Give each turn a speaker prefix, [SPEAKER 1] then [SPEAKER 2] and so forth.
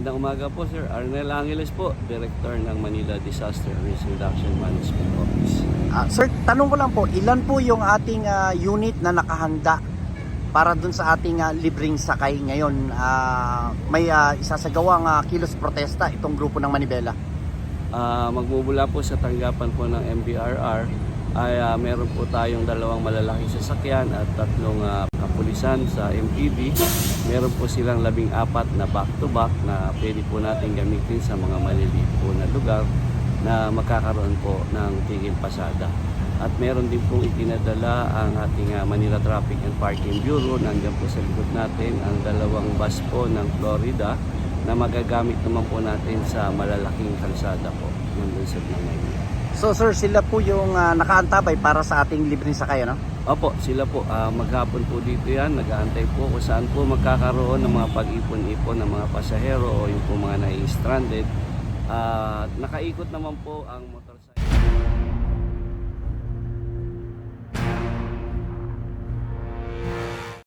[SPEAKER 1] Magandang umaga po Sir. Arnel Angeles po, Director ng Manila Disaster Risk Reduction Management Office.
[SPEAKER 2] Ah, sir, tanong ko lang po, ilan po yung ating ah, unit na nakahanda para dun sa ating ah, libreng sakay ngayon? Ah, may ah, isasagawang ah, kilos protesta itong grupo ng Manibela.
[SPEAKER 1] Ah, magmumula po sa tanggapan po ng MBRR ay ah, meron po tayong dalawang malalaking sasakyan at tatlong ah, kapulisan sa MPD. Meron po silang labing apat na back-to-back na pwede po natin gamitin sa mga maliliit po na lugar na magkakaroon po ng tigil pasada. At meron din pong itinadala ang ating ah, Manila Traffic and Parking Bureau. Nandiyan po sa likod natin ang dalawang bus po ng Florida na magagamit naman po natin sa malalaking kalsada po ng lungsod ng Maynila.
[SPEAKER 2] So sir, sila po yung ah, nakaantabay para sa ating libreng sakay, ano?
[SPEAKER 1] Opo, sila po, ah, maghapon po dito yan, nag-aantay po kung saan po magkakaroon ng mga pag-ipon-ipon ng mga pasahero o yung po mga nai-stranded. Ah, nakaikot naman po ang motorcycle.